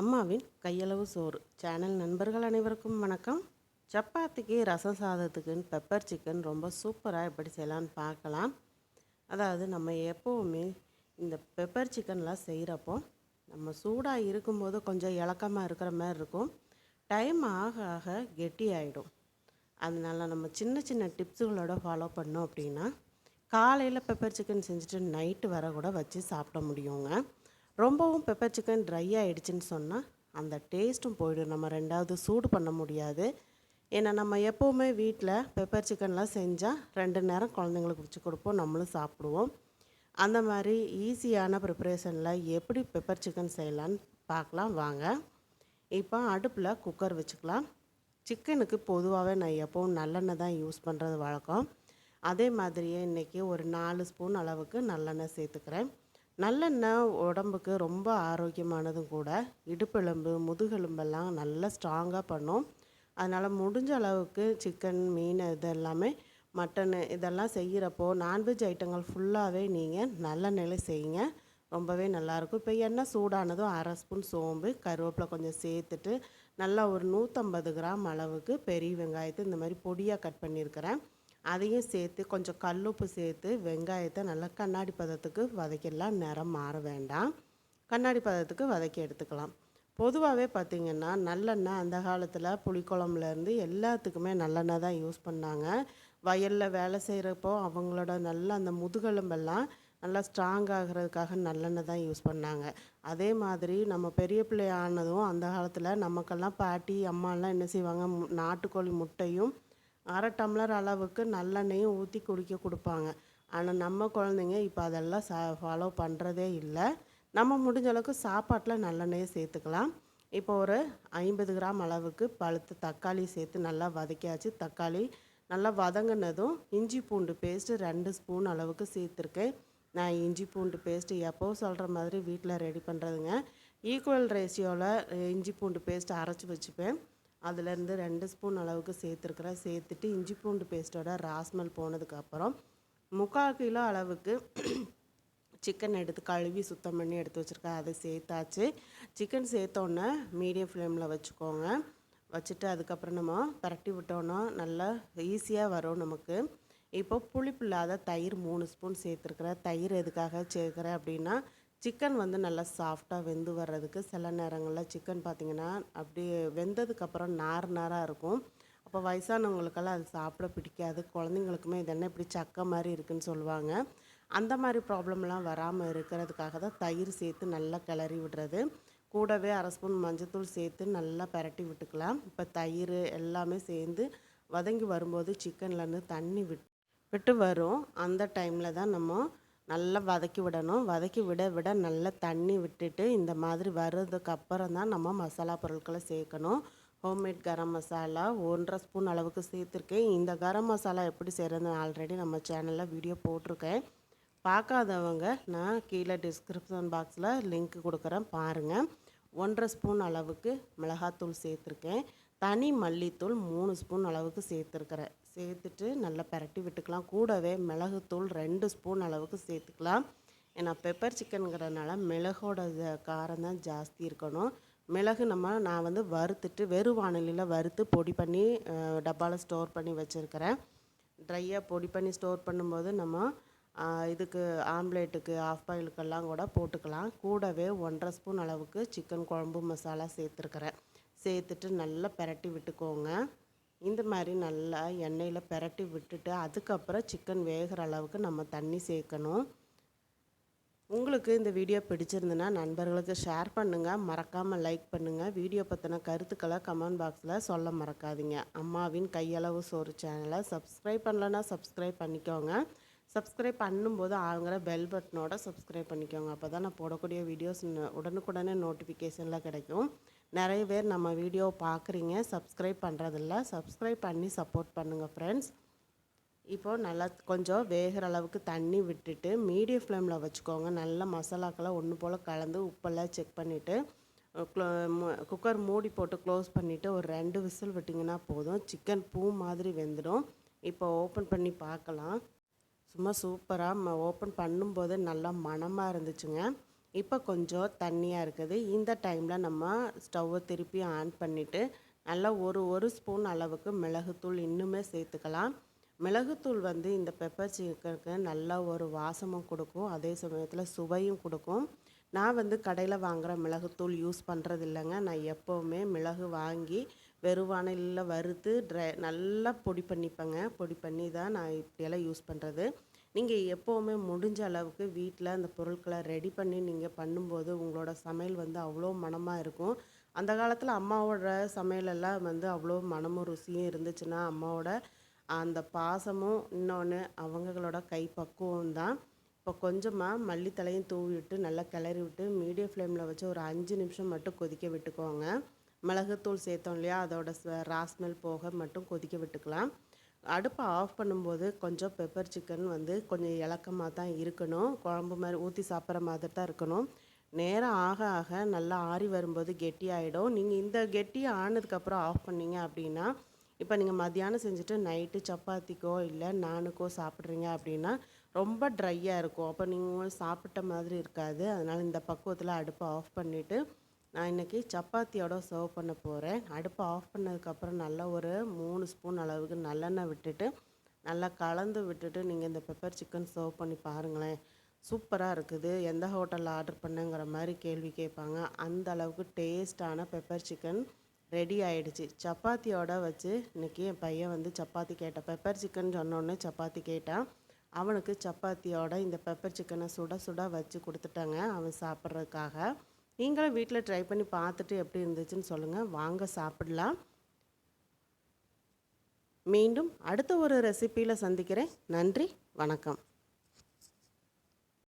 அம்மாவின் கையளவு சோறு. சேனல் நண்பர்கள் அனைவருக்கும் வணக்கம். சப்பாத்திக்கு ரசம் சாதத்துக்குன்னு பெப்பர் சிக்கன் ரொம்ப சூப்பராக எப்படி செய்யலான்னு பார்க்கலாம். அதாவது நம்ம எப்போவுமே இந்த பெப்பர் சிக்கன்லாம் செய்கிறப்போ நம்ம சூடாக இருக்கும்போது கொஞ்சம் இலக்கமாக இருக்கிற மாதிரி இருக்கும். டைம் ஆக ஆக கெட்டி ஆகிடும் அதனால நம்ம சின்ன சின்ன டிப்ஸுகளோட ஃபாலோ பண்ணோம் அப்படின்னா காலையில் பெப்பர் சிக்கன் செஞ்சுட்டு நைட்டு வர கூட வச்சு சாப்பிட முடியுங்க. ரொம்பவும் பெப்பர் சிக்கன் ட்ரை ஆகிடுச்சின்னு சொன்னால் அந்த டேஸ்ட்டும் போயிடும். நம்ம ரெண்டாவது சூடு பண்ண முடியாது. ஏன்னா நம்ம எப்போவுமே வீட்டில் பெப்பர் சிக்கன்லாம் செஞ்சால் ரெண்டு நேரம் குழந்தைங்களுக்கு பிடிச்சி கொடுப்போம் நம்மளும் சாப்பிடுவோம். அந்த மாதிரி ஈஸியான ப்ரிப்பரேஷனில் எப்படி பெப்பர் சிக்கன் செய்யலான்னு பார்க்கலாம் வாங்க. இப்போ அடுப்பில் குக்கர் வச்சுக்கலாம். சிக்கனுக்கு பொதுவாகவே நான் எப்போவும் நல்லெண்ணெய் தான் யூஸ் பண்ணுறது வழக்கம். அதே மாதிரியே இன்றைக்கி ஒரு நாலு ஸ்பூன் அளவுக்கு நல்லெண்ணெய் சேர்த்துக்கிறேன். நல்லெண்ணெய் உடம்புக்கு ரொம்ப ஆரோக்கியமானதும் கூட இடுப்பெலும்பு முதுகெலும்பெல்லாம் நல்லா ஸ்ட்ராங்காக பண்ணும். அதனால் முடிஞ்ச அளவுக்கு சிக்கன் மீன் இது எல்லாமே மட்டனு இதெல்லாம் செய்கிறப்போ நான்வெஜ் ஐட்டங்கள் ஃபுல்லாகவே நீங்கள் நல்லெண்ணெயில் செய்யுங்க. ரொம்பவே நல்லாயிருக்கும். இப்போ எண்ணெய் சூடானதும் அரை ஸ்பூன் சோம்பு கருவேப்பிலை கொஞ்சம் சேர்த்துட்டு நல்லா ஒரு நூற்றம்பது கிராம் அளவுக்கு பெரிய வெங்காயத்தை இந்த மாதிரி பொடியாக கட் பண்ணியிருக்கிறேன். அதையும் சேர்த்து கொஞ்சம் கல்லுப்பு சேர்த்து வெங்காயத்தை நல்லா கண்ணாடி பதத்துக்கு வதக்கிடலாம். நிறம் மாற வேண்டாம். கண்ணாடி பதத்துக்கு வதக்கி எடுத்துக்கலாம். பொதுவாகவே பார்த்திங்கன்னா நல்லெண்ணெய் அந்த காலத்தில் புளிக்குழம்புலேருந்து எல்லாத்துக்குமே நல்லெண்ணெய் தான் யூஸ் பண்ணாங்க. வயலில் வேலை செய்கிறப்போ அவங்களோட நல்ல அந்த முதுகெலும்பெல்லாம் நல்லா ஸ்ட்ராங் ஆகிறதுக்காக நல்லெண்ணெய் தான் யூஸ் பண்ணாங்க. அதே மாதிரி நம்ம பெரிய பிள்ளை ஆனதும் அந்த காலத்தில் நமக்கெல்லாம் பாட்டி அம்மாலாம் என்ன செய்வாங்க? நாட்டுக்கோழி முட்டையும் அரை டம்ளர் அளவுக்கு நல்லெண்ணெயும் ஊற்றி குடிக்க கொடுப்பாங்க. ஆனால் நம்ம குழந்தைங்க இப்போ அதெல்லாம் சா ஃபாலோ பண்ணுறதே இல்லை. நம்ம முடிஞ்ச அளவுக்கு சாப்பாட்டில் நல்லெண்ணெயை சேர்த்துக்கலாம். இப்போ ஒரு ஐம்பது கிராம் அளவுக்கு பழுத்து தக்காளி சேர்த்து நல்லா வதக்கியாச்சு. தக்காளி நல்லா வதங்கினதும் இஞ்சி பூண்டு பேஸ்ட்டு ரெண்டு ஸ்பூன் அளவுக்கு சேர்த்துருக்கேன். நான் இஞ்சி பூண்டு பேஸ்ட்டு எப்போ சொல்கிற மாதிரி வீட்டில் ரெடி பண்ணுறதுங்க ஈக்குவல் ரேஷியோவில் இஞ்சி பூண்டு பேஸ்ட்டு அரைச்சி வச்சுப்பேன். அதுலேருந்து ரெண்டு ஸ்பூன் அளவுக்கு சேர்த்துருக்குறேன். சேர்த்துட்டு இஞ்சி பூண்டு பேஸ்ட்டோட ராஸ்மல் போனதுக்கப்புறம் முக்கால் கிலோ அளவுக்கு சிக்கன் எடுத்து கழுவி சுத்தம் பண்ணி எடுத்து வச்சுருக்கேன். அதை சேர்த்தாச்சு. சிக்கன் சேர்த்தோன்னே மீடியம் ஃப்ளேமில் வச்சுக்கோங்க. வச்சுட்டு அதுக்கப்புறம் நம்ம பரட்டி விட்டோன்னா நல்லா ஈஸியாக வரும் நமக்கு. இப்போ புளிப்பு இல்லாத தயிர் மூணு ஸ்பூன் சேர்த்துருக்குறேன். தயிர் எதுக்காக சேர்க்குறேன் அப்படின்னா சிக்கன் வந்து நல்லா சாஃப்டாக வெந்து வர்றதுக்கு சில நேரங்களில் சிக்கன் பார்த்திங்கன்னா அப்படியே வெந்ததுக்கப்புறம் நார் நாராக இருக்கும். அப்போ வயசானவங்களுக்கெல்லாம் அது சாப்பிட பிடிக்காது. குழந்தைங்களுக்குமே இது என்ன இப்படி சக்கை மாதிரி இருக்குதுன்னு சொல்லுவாங்க. அந்த மாதிரி ப்ராப்ளம்லாம் வராமல் இருக்கிறதுக்காக தான் தயிர் சேர்த்து நல்லா கிளறி விடுறது. கூடவே அரை ஸ்பூன் மஞ்சத்தூள் சேர்த்து நல்லா பரட்டி விட்டுக்கலாம். இப்போ தயிர் எல்லாமே சேர்ந்து வதங்கி வரும்போது சிக்கன்லேருந்து தண்ணி விட் விட்டு வரும். அந்த டைமில் தான் நம்ம நல்லா வதக்கி விடணும். வதக்கி விட விட நல்லா தண்ணி விட்டுட்டு இந்த மாதிரி வர்றதுக்கு அப்புறம் தான் நம்ம மசாலா பொருட்களை சேர்க்கணும். ஹோம்மேட் கரம் மசாலா ஒன்றரை ஸ்பூன் அளவுக்கு சேர்த்துருக்கேன். இந்த கரம் மசாலா எப்படி செய்கிறது ஆல்ரெடி நம்ம சேனலில் வீடியோ போட்டிருக்கேன். பார்க்காதவங்க நான் கீழே டிஸ்கிரிப்ஷன் பாக்ஸில் லிங்க் கொடுக்குறேன். பாருங்கள் ஒன்றரை ஸ்பூன் அளவுக்கு மிளகாத்தூள் சேர்த்துருக்கேன். தனி மல்லித்தூள் மூணு ஸ்பூன் அளவுக்கு சேர்த்துருக்குறேன். சேர்த்துட்டு நல்லா பரட்டி விட்டுக்கலாம். கூடவே மிளகுத்தூள் ரெண்டு ஸ்பூன் அளவுக்கு சேர்த்துக்கலாம். ஏன்னா பெப்பர் சிக்கனுங்கிறதுனால மிளகோட காரம் தான் ஜாஸ்தி இருக்கணும். மிளகு நம்ம நான் வந்து வறுத்துட்டு வெறும் வானிலையில் வறுத்து பொடி பண்ணி டப்பாவில் ஸ்டோர் பண்ணி வச்சுருக்கிறேன். ட்ரையாக பொடி பண்ணி ஸ்டோர் பண்ணும்போது நம்ம இதுக்கு ஆம்லேட்டுக்கு ஆஃப் பாயிலுக்கெல்லாம் கூட போட்டுக்கலாம். கூடவே ஒன்றரை ஸ்பூன் அளவுக்கு சிக்கன் குழம்பு மசாலா சேர்த்துருக்குறேன். சேர்த்துட்டு நல்லா பரட்டி விட்டுக்கோங்க. இந்த மாதிரி நல்லா எண்ணெயில் பெரட்டி விட்டுட்டு அதுக்கப்புறம் சிக்கன் வேகிற அளவுக்கு நம்ம தண்ணி சேர்க்கணும். உங்களுக்கு இந்த வீடியோ பிடிச்சிருந்துன்னா நண்பர்களுக்கு ஷேர் பண்ணுங்கள் மறக்காமல் லைக் பண்ணுங்கள் வீடியோ பற்றின கருத்துக்களை கமெண்ட் பாக்ஸில் சொல்ல மறக்காதீங்க. அம்மாவின் கையளவு சோறு சேனலை சப்ஸ்கிரைப் பண்ணலன்னா சப்ஸ்கிரைப் பண்ணிக்கோங்க. சப்ஸ்கிரைப் பண்ணும்போது ஆகுங்கிற பெல் பட்டனோட சப்ஸ்கிரைப் பண்ணிக்கோங்க. அப்போ தான் நான் போடக்கூடிய வீடியோஸ் உடனுக்குடனே நோட்டிஃபிகேஷனில் கிடைக்கும். நிறைய பேர் நம்ம வீடியோ பார்க்குறீங்க சப்ஸ்கிரைப் பண்ணுறதில்ல சப்ஸ்கிரைப் பண்ணி சப்போர்ட் பண்ணுங்கள் ஃப்ரெண்ட்ஸ் இப்போது நல்லா கொஞ்சம் வேகிற அளவுக்கு தண்ணி விட்டுட்டு மீடியம் ஃப்ளேமில் வச்சுக்கோங்க. நல்ல மசாலாக்களை ஒன்று போல் கலந்து உப்பெல்லாம் செக் பண்ணிவிட்டு குக்கர் மூடி போட்டு க்ளோஸ் பண்ணிவிட்டு ஒரு ரெண்டு விசில் விட்டிங்கன்னா போதும். சிக்கன் பூ மாதிரி வெந்துடும். இப்போ ஓப்பன் பண்ணி பார்க்கலாம். சும்மா சூப்பராக ஓப்பன் பண்ணும்போது நல்லா மணமாக இருந்துச்சுங்க. இப்போ கொஞ்சம் தண்ணியாக இருக்குது. இந்த டைமில் நம்ம ஸ்டவ்வை திருப்பி ஆன் பண்ணிவிட்டு நல்லா ஒரு ஒரு ஸ்பூன் அளவுக்கு மிளகுத்தூள் இன்னுமே சேர்த்துக்கலாம். மிளகுத்தூள் வந்து இந்த பெப்பர் சிக்கனுக்கு நல்ல ஒரு வாசமும் கொடுக்கும். அதே சமயத்தில் சுவையும் கொடுக்கும். நான் வந்து கடையில் வாங்குகிற மிளகுத்தூள் யூஸ் பண்ணுறது இல்லைங்க. நான் எப்போவுமே மிளகு வாங்கி வெறுவானையில் வறுத்து ட்ரை நல்லா பொடி பண்ணிப்பேங்க. பொடி பண்ணி தான் நான் இப்படியெல்லாம் யூஸ் பண்ணுறது நீங்கள் எப்போவுமே முடிஞ்ச அளவுக்கு வீட்டில் அந்த பொருட்களை ரெடி பண்ணி நீங்கள் பண்ணும்போது உங்களோட சமையல் வந்து அவ்வளோ மனமாக இருக்கும். அந்த காலத்தில் அம்மாவோட சமையலெல்லாம் வந்து அவ்வளோ மனமும் ருசியும் இருந்துச்சுன்னா அம்மாவோட அந்த பாசமும் இன்னொன்று அவங்களோட கைப்பக்குவம் தான். இப்போ கொஞ்சமாக மல்லித்தலையும் தூவி விட்டு நல்லா கிளறி விட்டு மீடியம் ஃப்ளேமில் வச்சு ஒரு அஞ்சு நிமிஷம் மட்டும் கொதிக்க விட்டுக்கோங்க. மிளகுத்தூள் சேர்த்தோம் இல்லையா? அதோட ராஸ்மெல் போக மட்டும் கொதிக்க விட்டுக்கலாம். அடுப்பை ஆஃப் பண்ணும்போது கொஞ்சம் பெப்பர் சிக்கன் வந்து கொஞ்சம் இலக்கமாக தான் இருக்கணும். குழம்பு மாதிரி ஊற்றி சாப்பிட்ற மாதிரி தான் இருக்கணும். நேரம் ஆக ஆக நல்லா ஆறி வரும்போது கெட்டி ஆகிடும் நீங்கள் இந்த கெட்டி ஆனதுக்கப்புறம் ஆஃப் பண்ணீங்க அப்படின்னா இப்போ நீங்கள் மத்தியானம் செஞ்சுட்டு நைட்டு சப்பாத்திக்கோ இல்லை நானுக்கோ சாப்பிட்றீங்க அப்படின்னா ரொம்ப ட்ரையாக இருக்கும். அப்போ நீங்கள் சாப்பிட்ட மாதிரி இருக்காது. அதனால் இந்த பக்குவத்தில் அடுப்பை ஆஃப் பண்ணிவிட்டு நான் இன்றைக்கி சப்பாத்தியோட சர்வ் பண்ண போகிறேன் அடுப்பை ஆஃப் பண்ணதுக்கப்புறம் நல்லா ஒரு மூணு ஸ்பூன் அளவுக்கு நல்லெண்ணெய் விட்டுட்டு நல்லா கலந்து விட்டுட்டு நீங்கள் இந்த பெப்பர் சிக்கன் சர்வ் பண்ணி பாருங்களேன். சூப்பராக இருக்குது. எந்த ஹோட்டலில் ஆர்டர் பண்ணுங்கிற மாதிரி கேள்வி கேட்பாங்க. அந்த அளவுக்கு டேஸ்டான பெப்பர் சிக்கன் ரெடி ஆகிடுச்சு சப்பாத்தியோட வச்சு இன்றைக்கி என் பையன் வந்து சப்பாத்தி கேட்டான் பெப்பர் சிக்கன் சொன்னோடனே சப்பாத்தி கேட்டான் அவனுக்கு சப்பாத்தியோட இந்த பெப்பர் சிக்கனை சுட சுட வச்சு கொடுத்துட்டாங்க. அவன் சாப்பிட்றதுக்காக. நீங்களும் வீட்டில் ட்ரை பண்ணி பார்த்துட்டு எப்படி இருந்துச்சுன்னு சொல்லுங்கள் வாங்க சாப்பிடலாம். மீண்டும் அடுத்த ஒரு ரெசிப்பியில் சந்திக்கிறேன். நன்றி வணக்கம்.